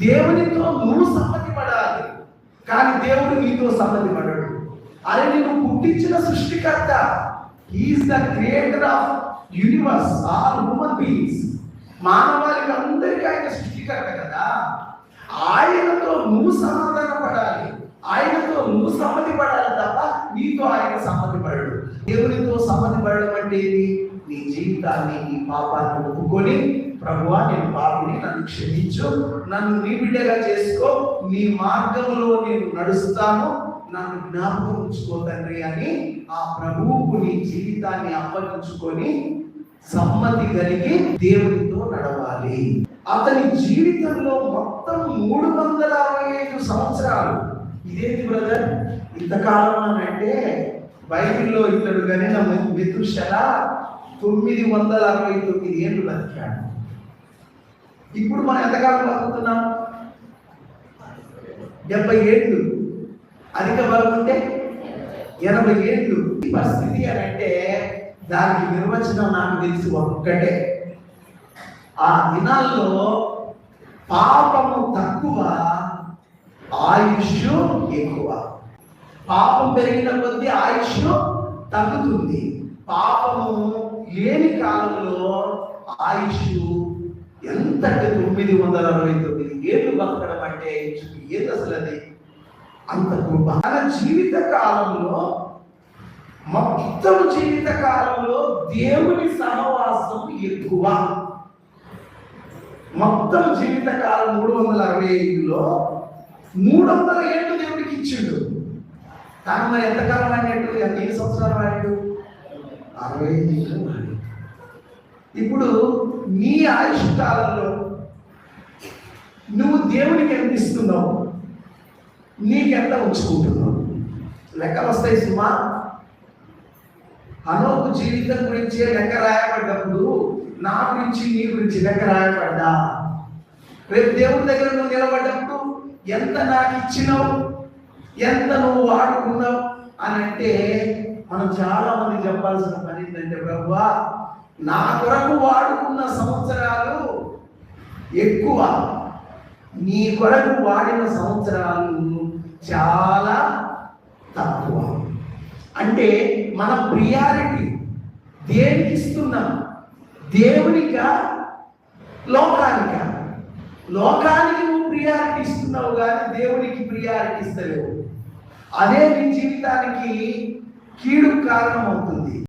దేవునితో నువ్వు సమ్మతి పడాలి కానీ దేవుడు నీతో సమ్మతి పడడు అరే నిన్ను పుట్టించిన సృష్టికర్త. Is the creator of universe all human beings మానవాళికి అందరికీ ఆయన సృష్టికర్త కదా. ఆయనతో నువ్వు సమాధాన పడాలి ఆయనతో నువ్వు సమ్మతి పడాలి తప్ప నీతో ఆయన సమ్మతి పడడు దేవునితో సమ్మతి పడడం అంటే ఏంటి? నీ జీవితాన్ని నీ పాపాన్ని ఒప్పుకొని ప్రభువా నేను పాపిని నన్ను క్షమించు నన్ను నీ బిడ్డగా చేసుకో నీ మార్గంలో నేను నడుస్తాను నన్ను జ్ఞాపకం ఉంచుకో తండ్రి అని ఆ ప్రభువుకు నీ జీవితాన్ని అప్పగించుకొని సమ్మతి కలిగి దేవునితో నడవాలి. అతని జీవితంలో మొత్తం మూడు వందల అరవై ఐదు సంవత్సరాలు. ఇదేంటి బ్రదర్? ఇంతకాలం అంటే బైబిల్లో ఇతడు కానీ మెతుషల తొమ్మిది వందల అరవై తొమ్మిది ఏళ్ళు బతికాడు. ఇప్పుడు మనం ఎంతకాలం బతుకుతున్నాం? డెబ్బై ఏళ్ళు. అధిక బలం ఉంటే ఎనభై ఏళ్ళు. ఈ పరిస్థితి అని అంటే దానికి నిర్వచనం నాకు తెలిసి ఒక్కటే. ఆ దినాల్లో పాపము తక్కువ ఆయుష్ ఎక్కువ. పాపం పెరిగిన కొద్దీ ఆయుష్ తగ్గుతుంది. పాపము లేని కాలంలో ఆయుష్ ఎంత అంటే తొమ్మిది వందల అరవై తొమ్మిది ఏళ్ళు బతకడం అంటే ఏది అసలు అది? అంత మన జీవిత కాలంలో మొత్తం జీవిత కాలంలో దేవుని సహవాసం ఎక్కువ. మొత్తం జీవిత కాలం మూడు వందల అరవై ఐదులో మూడు వందల ఏళ్ళు కానీ మరి ఎంతకాలం ఆడినట్టు ఎంత ఎన్ని సంవత్సరాలు ఆడాడు? అరవై ఐదు ఆడాడు. ఇప్పుడు నీ ఆయుష్ కాలంలో నువ్వు దేవునికి ఎంత ఇస్తున్నావు? నీకెంత ఉంచుకుంటున్నావు? లెక్కలు వస్తాయి సుమా. హనోకు జీవితం గురించి లెక్క రాయబడ్డప్పుడు నా గురించి నీ గురించి లెక్క రాయబడ్డా? రేపు దేవుడి దగ్గర నువ్వు నిలబడ్డప్పుడు ఎంత నాకు ఇచ్చినావు? ఎంత నువ్వు వాడుకున్నావు అని అంటే మనం చాలా మంది చెప్పాల్సిన పని ఏంటంటే ప్రభువా నా కొరకు వాడుకున్న సంవత్సరాలు ఎక్కువ. నీ కొరకు వాడిన సంవత్సరాలు చాలా తక్కువ. అంటే మన ప్రియారిటీ దేనికి ఇస్తున్నాం? దేవునిక? లోకానికా? లోకానికి నువ్వు ప్రియారిటీ ఇస్తున్నావు కానీ దేవునికి ప్రియారిటీ ఇస్తలేవు. అదే నీ జీవితానికి కీడు కారణం అవుతుంది